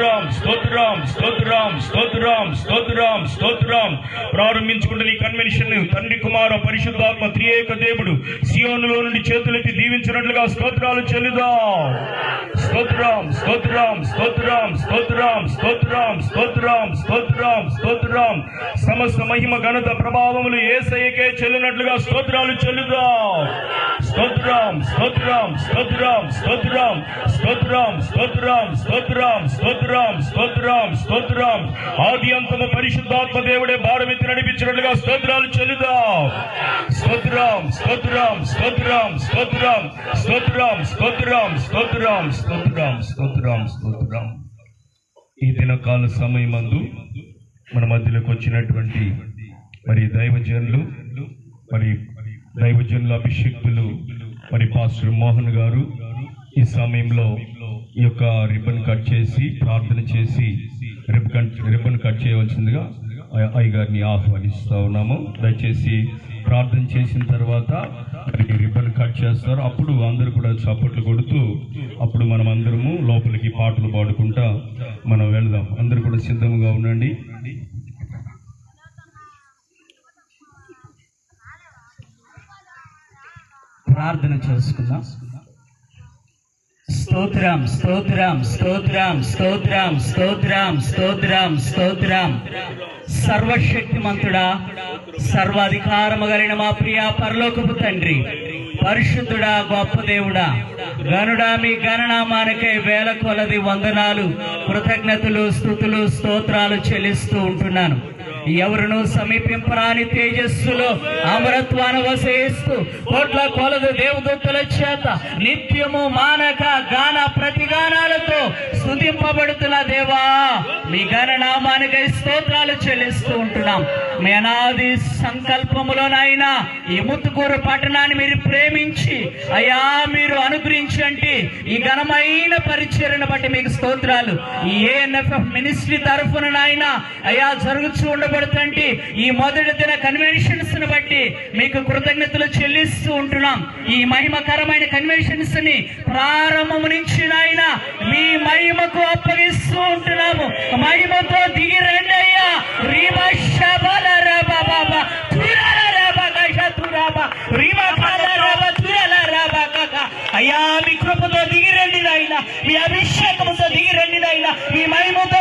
స్తోత్రం స్తోత్రం స్తోత్రం స్తోత్రం స్తోత్రం స్తోత్రం ప్రారంభించుకుంటున్న ఈ కన్వెన్షన్ తండ్రి కుమార పరిశుద్ధాత్మ త్రియేక దేవుడు సియోనులో నుండి చేతులెత్తి దీవించినట్లుగా స్తోత్రాలు చెల్లుదాం స్తోత్రం స్తోత్రం స్తోత్రం స్తోత్రం స్తోత్రం స్తోత్రం స్తోత్రం స్తోత్రం సమస్త మహిమ ఘనత ప్రభావములు ఏసైకే చెల్లినట్లుగా స్తోత్రాలు చెల్లుదాం స్తోత్రం స్తోత్రం స్తోత్రం స్తోత్రం స్తోత్రం స్తోత్రం స్తోత్రం స్తోత్రం స్తోత్రం స్తోత్రం ఆది అంతము పరిశుద్ధాత్మ దేవుడే భారమెత్తి నడిపించినట్లుగా స్తోత్రాలు చెల్లుదాం స్తోత్రం స్తోత్రం స్తోత్రం స్తోత్రం స్తోత్రం స్తోత్రం స్తోత్రం స్తోత్రం స్తోత్రం స్తోత్రం ఈ దినకాల సమయమందు మన మధ్యలోకి వచ్చినటువంటి మరి దైవజనులు మరి దైవజనుల అభిషేక్తులు మరి పాస్టర్ మోహన్ గారు ఈ సమయంలో ఈ యొక్క రిబ్బన్ కట్ చేసి ప్రార్థన చేసి రిబ్బన్ రిబ్బన్ కట్ చేయవలసిందిగా అయ్య- గారిని ఆహ్వానిస్తూ ఉన్నాము. దయచేసి ప్రార్థన చేసిన తర్వాత మరి రిబ్బన్ కట్ చేస్తారు. అప్పుడు అందరూ కూడా చప్పట్లు కొడుతూ అప్పుడు మనం అందరము లోపలికి పాటలు పాడుకుంటా మనం వెళదాం. అందరూ కూడా సిద్ధంగా ఉండండి. ప్రార్థన చేసుకుందాం. స్తోత్రం స్తోత్రం స్తోత్రం స్తోత్రం స్తోత్రం స్తోత్రం స్తోత్రం. సర్వశక్తిమంతుడా సర్వాధికారము కలిగిన మా ప్రియ పరలోకపు తండ్రి పరిశుద్ధుడా గొప్ప దేవుడా గనుడా మీ గణనామానికై వేల కొలది వందనాలు కృతజ్ఞతలు స్థుతులు స్తోత్రాలు చెల్లిస్తూ ఉంటున్నాను. ఎవరును సమీపింపరాని తేజస్సులో అమరత్వాన వసేస్తూ కోట్ల కొలది దేవదూతల చేత నిత్యము మానక గాన ప్రతిగానాలతో స్థుతింపబడుతున్న మీ నామానికై స్తోత్రాలు చెల్లిస్తూ ఉంటున్నాం. మీ అనాది సంకల్పములోనైనా ఈ ముత్తుకూరు పట్టణాన్ని మీరు ప్రేమించి అయ్యా మీరు అనుగ్రహించండి ఈ ఘనమైన పరిచయను బట్టి మీకు స్తోత్రాలు. ఈ ఏఎన్ఎఫ్ఎఫ్ మినిస్ట్రీ తరఫునైనా అయ్యా జరుగుతూ ఉండబడుతుంది ఈ మొదటి దిన కన్వెన్షన్స్ను బట్టి మీకు కృతజ్ఞతలు చెల్లిస్తూ ఉంటున్నాం. ఈ మహిమకరమైన కన్వెన్షన్స్ని ప్రారంభము నుంచి నాయన మీ మహిమకు అప్ప అయ్యా మీ కృపతో దిగిరండి మీ అభిషేకముతో దిగిరండి మీ మహిమతో